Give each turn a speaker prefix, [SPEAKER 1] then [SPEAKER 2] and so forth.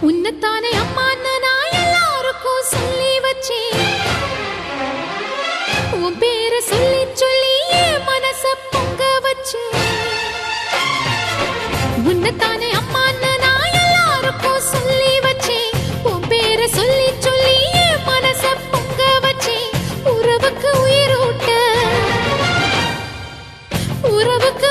[SPEAKER 1] உன்னைத்தானே அம்மான்னு நான் எல்லாருக்கும் சொல்லி வச்சேன். உன் பேரை சொல்லி சொல்லி என் மனச பொங்க வச்சேன். உன்னைத்தானே அம்மான்னு நான் எல்லாருக்கும் சொல்லி வச்சேன். உன் பேரை சொல்லி சொல்லி என் மனச பொங்க வச்சேன். உறவுக்கு உயிரூட்ட உறவுக்கு